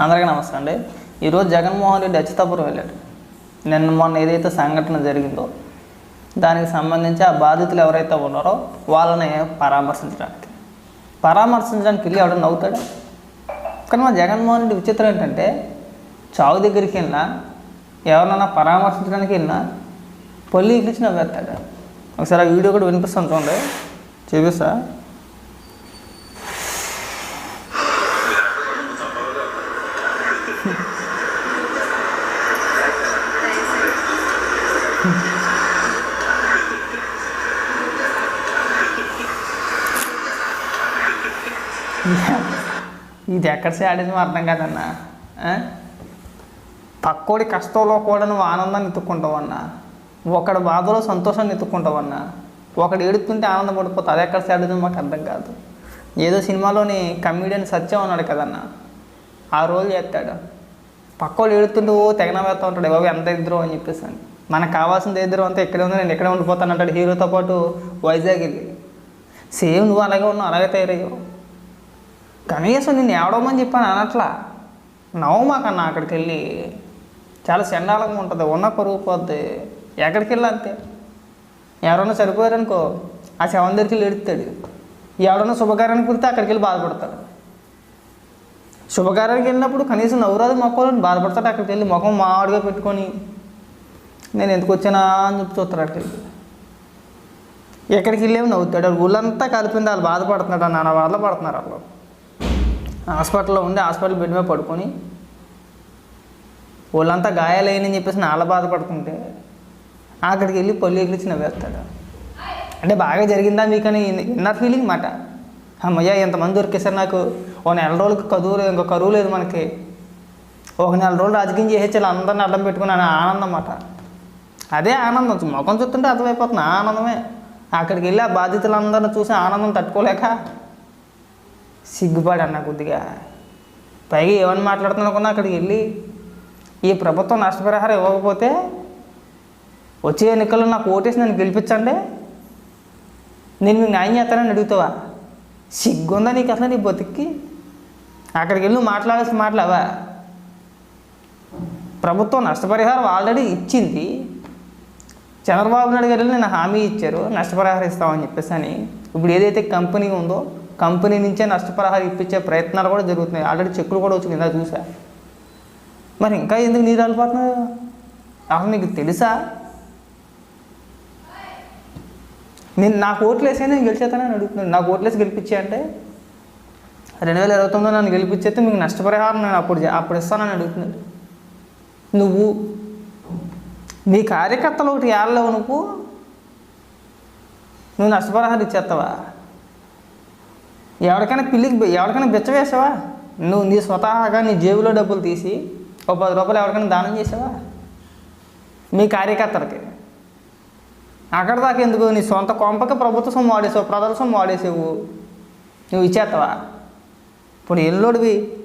అందరికీ నమస్తే అండి. ఈరోజు జగన్మోహన్ రెడ్డి అచ్యుతాపురం వెళ్ళాడు. నిన్న మొన్న ఏదైతే సంఘటన జరిగిందో దానికి సంబంధించి ఆ బాధితులు ఎవరైతే ఉన్నారో వాళ్ళని పరామర్శించడానికి. పరామర్శించడానికి వెళ్ళి ఎవడన్నా నవ్వుతాడు? కానీ మా జగన్మోహన్ రెడ్డి విచిత్రం ఏంటంటే చావు దగ్గరికి వెళ్ళినా ఎవరినైనా పరామర్శించడానికి వెళ్ళినా పొల్లి ఇచ్చి నవ్వేస్తాడు ఒకసారి ఆ వీడియో కూడా వినిపిస్తాను చూడండి. చూపిస్తా. ఇది ఎక్కడ సాడేది అర్థం కాదన్నా పక్కోడి కష్టంలో కూడా నువ్వు ఆనందాన్ని ఎత్తుక్కుంటావన్నా ఒకడి బాధలో సంతోషాన్ని ఎత్తుక్కుంటావన్నా ఒకడు ఏడుతుంటే ఆనందం పడిపోతుంది అది ఎక్కడ సాడేది మాకు అర్థం కాదు. ఏదో సినిమాలోని కమీడియన్ సత్యం ఉన్నాడు కదన్నా. ఆ రోజు చేస్తాడు. పక్కోళ్ళు ఏడుతుంటూ ఓ తెగన వేస్తూ ఉంటాడు. బాబు ఎంత ఇద్దరు అని చెప్పేసి అని. మనకు కావాల్సిన ఇద్దరు అంతా ఎక్కడే ఉంది. నేను ఇక్కడే ఉండిపోతాను అంటాడు హీరోతో పాటు వైజాగ్ వెళ్ళి. సేమ్ నువ్వు అలాగే ఉన్నావు. అలాగే తయారయ్యావు. కనీసం నిన్ను ఏడవమని చెప్పాను అనట్లా. నవ్వు మాకన్నా అక్కడికి వెళ్ళి చాలా చండాలంగా ఉంటుంది ఉన్న పరుగు పోద్ది. ఎక్కడికి వెళ్ళి అంతే. ఎవరైనా చనిపోయారనుకో ఆ శవం దగ్గరికి వెళ్ళి ఎడుతాడు ఎవరైనా శుభకార్యానికి పుడితే అక్కడికి వెళ్ళి బాధపడతాడు. శుభకార్యానికి వెళ్ళినప్పుడు కనీసం నవ్వురాదు మొక్కలని బాధపడతాడు అక్కడికి వెళ్ళి ముఖం మామిడిగా పెట్టుకొని నేను ఎందుకు వచ్చానా? అని చెప్పి చూస్తాడు అక్కడికి. వెళ్ళి ఎక్కడికి వెళ్ళేవి నవ్వుతాడు. ఊళ్ళంతా కలిపింది వాళ్ళు బాధపడుతున్నాడు నాన్న బాధలు పడుతున్నారు వాళ్ళు. హాస్పిటల్లో ఉండి హాస్పిటల్ బెడ్ మీద పడుకొని వాళ్ళంతా గాయాలయ్యని చెప్పేసి నాలా బాధపడుతుంటే అక్కడికి వెళ్ళి పళ్ళు ఎగిలిచి నవ్వేస్తాడు. అంటే బాగా జరిగిందా మీకని ఇన్నర్ ఫీలింగ్ మాట. అమ్మయ్యా ఎంతమంది దొరికేసారు నాకు. ఓ నెల రోజులకు కదువు లేదు ఇంకో కరువు లేదు మనకి. ఒక నెల రోజులు రాజకీయం చేసేచ్చాలి అందరిని అడ్డం పెట్టుకుని ఆనందం అన్నమాట అదే ఆనందం. ముఖం చూస్తుంటే అర్థమైపోతుంది ఆనందమే. అక్కడికి వెళ్ళి ఆ బాధితులందరిని చూసి ఆనందం తట్టుకోలేక సిగ్గుపడి అన్న కొద్దిగా. పైగా ఏమని మాట్లాడుతున్నా అనుకున్నా అక్కడికి వెళ్ళి ఈ ప్రభుత్వం నష్టపరిహారం ఇవ్వకపోతే వచ్చే ఎన్నికల్లో నాకు ఓటేసి నన్ను గెలిపించండి. నేను మీకు న్యాయం చేస్తానని అడుగుతావా? సిగ్గుందా నీకు అసలు నీ బతికి అక్కడికి వెళ్ళి మాట్లాడాల్సిన మాట్లావా ప్రభుత్వం నష్టపరిహారం ఆల్రెడీ ఇచ్చింది. చంద్రబాబు నాయుడు గారు నేను హామీ ఇచ్చారు నష్టపరిహారం ఇస్తామని చెప్పేసి అని. ఇప్పుడు ఏదైతే కంపెనీ ఉందో కంపెనీ నుంచే నష్టపరిహారం ఇప్పించే ప్రయత్నాలు కూడా జరుగుతున్నాయి. ఆల్రెడీ చెక్కులు కూడా వచ్చింది ఇందా చూసా. మరి ఇంకా ఎందుకు నీరు వెళ్ళిపోతున్నావు అసలు నీకు తెలుసా? నేను నాకు ఓట్లేసే నేను గెలిచేతానని అడుగుతున్నాను. నాకు ఓట్లేసి వేసి గెలిపించే అంటే రెండు వేల ఇరవై తొమ్మిదిలో నన్ను గెలిపించేస్తే మీకు నష్టపరిహారం నేను అప్పుడు చే- అప్పుడు ఇస్తానని అడుగుతున్నాడు. నువ్వు నీ కార్యకర్తలు ఒకటి ఏళ్ళవు నువ్వు నువ్వు నష్టపరిహారం ఇచ్చేస్తావా? ఎవరికైనా పిల్లికి ఎవరికైనా బిచ్చ వేసావా? నువ్వు నీ స్వతహాగా నీ జేబులో డబ్బులు తీసి ఒక పది రూపాయలు ఎవరికైనా దానం చేసావా? మీ కార్యకర్తలకి. అక్కడ దాకా ఎందుకు? నీ సొంత కొంపకి ప్రభుత్వ సొమ్ము వాడేసావు ప్రజల సొమ్ము వాడేసావు. నువ్వు ఇచ్చేస్తావా? ఇప్పుడు ఎల్లుడివి.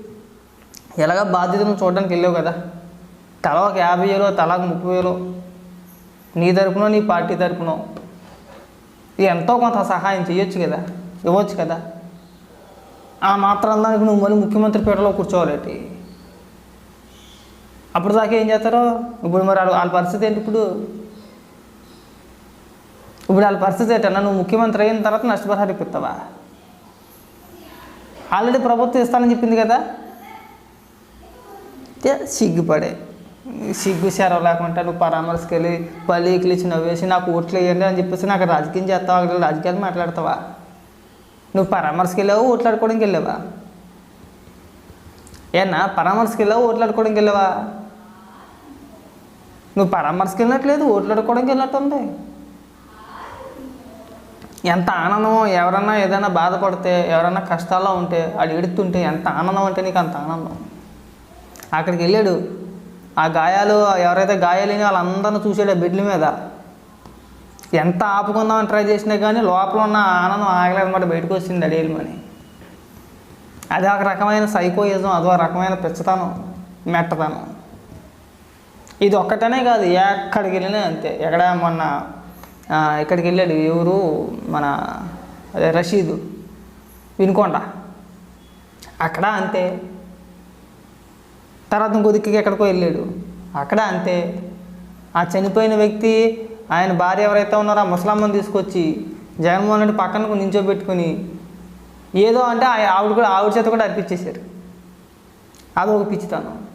ఎలాగ బాధ్యతను చూడడానికి వెళ్ళావు కదా. తల ఒక యాభై వేలు తల ఒక ముప్పై వేలు. నీ తరపునో నీ పార్టీ తరపునో. ఎంతో కొంత సహాయం చేయొచ్చు కదా ఇవ్వచ్చు కదా. ఆ మాత్రం దానికి నువ్వు మళ్ళీ ముఖ్యమంత్రి పీటలో కూర్చోవాలేటి అప్పుడు దాకా ఏం చేస్తారో? ఇప్పుడు మరి వాళ్ళ వాళ్ళ పరిస్థితి ఏంటి ఇప్పుడు? ఇప్పుడు వాళ్ళ పరిస్థితి ఏంటన్నా? నువ్వు ముఖ్యమంత్రి అయిన తర్వాత నష్టపరిహారం ఇప్పిస్తావా? ఆల్రెడీ ప్రభుత్వం ఇస్తానని చెప్పింది కదా? సిగ్గుపడే. సిగ్గు సెరవ లేకుండా నువ్వు పరామర్శకెళ్ళి పల్లీకి ఇచ్చి నవ్వేసి నాకు ఓట్లు వేయండి అని చెప్పేసి నాకు రాజకీయం చేస్తావా? అక్కడ రాజకీయాలు మాట్లాడతావా? నువ్వు పరామర్శకి వెళ్ళావు ఓట్లాడుకోవడానికి వెళ్ళావా? ఏనా పరామర్శకి వెళ్ళావు ఓట్లాడుకోవడానికి వెళ్ళావా? నువ్వు పరామర్శకి వెళ్ళట్లేదు ఓట్లాడుకోవడానికి వెళ్ళట్టుంది ఎంత ఆనందమో ఎవరన్నా ఏదైనా బాధపడితే ఎవరన్నా కష్టాల్లో ఉంటే వాడు ఎడుతుంటే ఎంత ఆనందం అంటే నీకు అంత ఆనందం. అక్కడికి వెళ్ళాడు. ఆ గాయాలు ఎవరైతే గాయాలని వాళ్ళందరిని చూసాడు ఆ బెడ్ల మీద. ఎంత ఆపుకుందామని ట్రై చేసినా కానీ లోపల ఉన్న ఆనందం ఆగలేదన్నమాట బయటకు వచ్చింది అడేలమని అది ఒక రకమైన సైకోయిజం అదో రకమైన పిచ్చతనం మెట్టతనం. ఇది ఒక్కటనే కాదు ఎక్కడికి వెళ్ళినా అంతే. ఎక్కడ మొన్న ఇక్కడికి వెళ్ళాడు ఎవరు? మన అదే రషీదు వినుకోండా. అక్కడ అంతే. తర్వాత ఇంకో దిక్కుకి ఎక్కడికో వెళ్ళాడు. అక్కడ అంతే. ఆ చనిపోయిన వ్యక్తి ఆయన భార్య ఎవరైతే ఉన్నారో ఆ ముసలమ్మని తీసుకొచ్చి జగన్మోహన్ రెడ్డి పక్కన నించోబెట్టుకుని ఏదో అంటే ఆ- ఆవిడ కూడా ఆవిడ చేత కూడా అర్పించేశారు. అది ఒక పిచ్చితనం.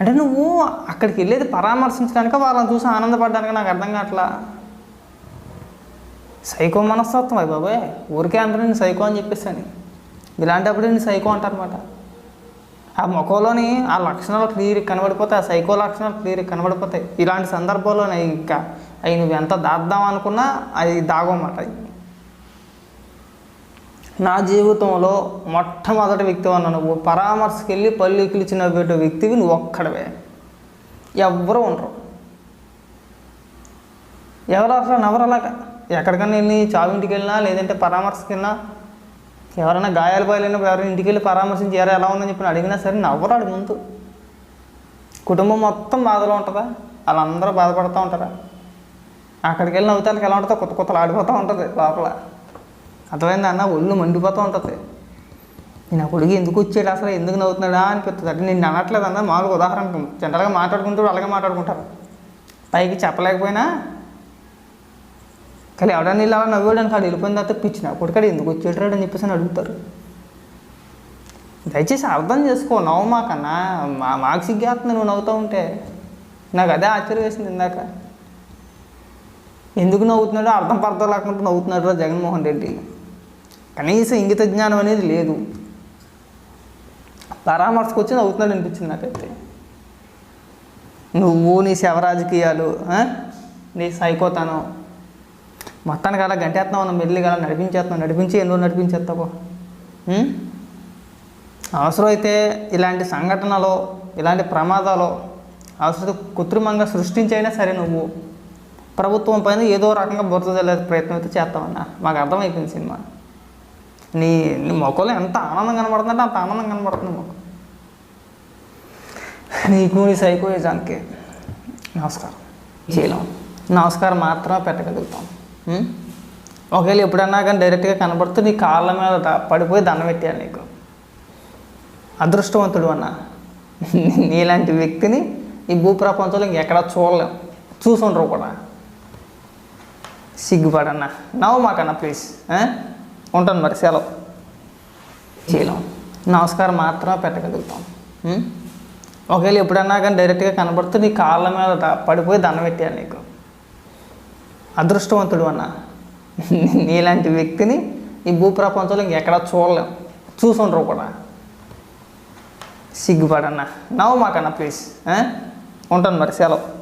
అంటే నువ్వు అక్కడికి వెళ్ళేది పరామర్శించడానికి వాళ్ళని చూసి ఆనందపడడానికి? నాకు అర్థం కావట్లా? సైకో మనస్తత్వం అయ్యి బాబాయ్. ఊరికే అంటారు నేను సైకో అని చెప్పేసాను ఇలాంటప్పుడు నేను సైకో అంటారనమాట ఆ ముఖంలోని ఆ లక్షణాలు క్లియర్ కనబడిపోతాయి ఆ సైకో లక్షణాలు క్లియర్ కనబడిపోతాయి. ఇలాంటి సందర్భంలో ఇంకా అవి నువ్వు ఎంత దాద్దాం అనుకున్నా అది దాగోమాట. నా జీవితంలో మొట్టమొదటి వ్యక్తి అన్న నువ్వు పరామర్శకి వెళ్ళి పళ్ళు కిలిచిన వ్యక్తివి నువ్వు ఒక్కడవే. ఎవ్వరూ ఉండరు. ఎవరు అసలు ఎవరు అలాగా? ఎక్కడికైనా వెళ్ళి చావింటికి వెళ్ళినా లేదంటే పరామర్శకి వెళ్ళినా ఎవరైనా గాయాలు పోయలేనప్పుడు ఎవరైనా ఇంటికి వెళ్ళి పరామర్శించి ఎవరు ఎలా ఉందని చెప్పి అడిగినా సరే నవ్వరాడు ముందు. కుటుంబం మొత్తం బాధలో ఉంటుందా? వాళ్ళందరూ బాధపడుతూ ఉంటారా? అక్కడికి వెళ్ళి నవ్వుతానికి ఎలా ఉంటుందో కొత్త కొత్తలు ఆడిపోతూ ఉంటుంది లోపల. అర్థమైంది అన్న? ఒళ్ళు మండిపోతూ ఉంటుంది. నేను అప్పుడు ఎందుకు వచ్చాడు అసలు? ఎందుకు నవ్వుతున్నాడా? అనిపిస్తుంది అంటే నేను అనట్లేదు అన్న మామూలుగా ఉదాహరణకు. జనరల్గా మాట్లాడుకుంటూ అలాగే మాట్లాడుకుంటారు. పైకి చెప్పలేకపోయినా కానీ ఎవడన్నా ఇలా నవ్వడానికి అని వెళ్ళిపోయిన తర్వాత పిచ్చిన కొడుకాడు ఎందుకు వచ్చేటాడు అని చెప్పేసి అని అడుగుతారు. దయచేసి అర్థం చేసుకో నవ్వు మాకన్నా మా మాకు సిగ్గేస్తుంది నువ్వు నవ్వుతూ ఉంటే. నాకు అదే ఆశ్చర్యం వేసింది ఇందాక. ఎందుకు నవ్వుతున్నాడో అర్థం పర్థం లేకుండా నవ్వుతున్నాడు రా జగన్మోహన్ రెడ్డి. కనీసం ఇంగిత జ్ఞానం అనేది లేదు. పరామర్శకు వచ్చి నవ్వుతున్నాడు అనిపించింది నాకైతే. నువ్వు నీ శవ రాజకీయాలు నీ సైకోతనం మొత్తానికి అలా గంటేస్తున్నావు మనం మెల్లిగా అలా నడిపించేస్తున్నావు నడిపించి ఎన్నో నడిపించేస్తావు? అవసరమైతే ఇలాంటి సంఘటనలో ఇలాంటి ప్రమాదాలు అవసరం కృత్రిమంగా సృష్టించైనా సరే నువ్వు ప్రభుత్వం పైన ఏదో రకంగా బురద చల్లే ప్రయత్నం అయితే చేస్తామన్నా మాకు అర్థమైపోయింది సినిమా. నీ నీ మొక్కలో ఎంత ఆనందం కనబడుతుందంటే అంత ఆనందం కనబడుతుంది మాకు. నీకు నీ సైకోయిజానికి నమస్కారం. చేయలేం నమస్కారం మాత్రమే పెట్టగలుగుతాం? ఒకవేళ ఎప్పుడన్నా కానీ డైరెక్ట్గా కనబడుతూ నీ కాళ్ళ మీద పడిపోయి దండం పెట్టాను నీకు. అదృష్టవంతుడు అన్న. నీలాంటి వ్యక్తిని ఈ భూప్రపంచంలో ఇంకెక్కడా చూడలేం. చూసుండ్రు కూడా. సిగ్గుపడన్నా. నవ్వు మాకన్నా ప్లీజ్ ఉంటాను మరి. సెలవు. చేయలేం. నమస్కారం మాత్రమే పెట్టగలుగుతాం. ఒకవేళ ఎప్పుడన్నా కానీ డైరెక్ట్గా కనబడుతూ నీ కాళ్ళ మీద పడిపోయి దండం పెట్టాను నీకు. అదృష్టవంతుడు అన్న. నీలాంటి వ్యక్తిని ఈ భూప్రపంచంలో ఇంకెక్కడా చూడలేం. చూసుండ్రు కూడా. సిగ్గుపడన్నా. నవ్వు మాకన్నా ప్లీజ్ ఉంటాను మరి. సెలవు.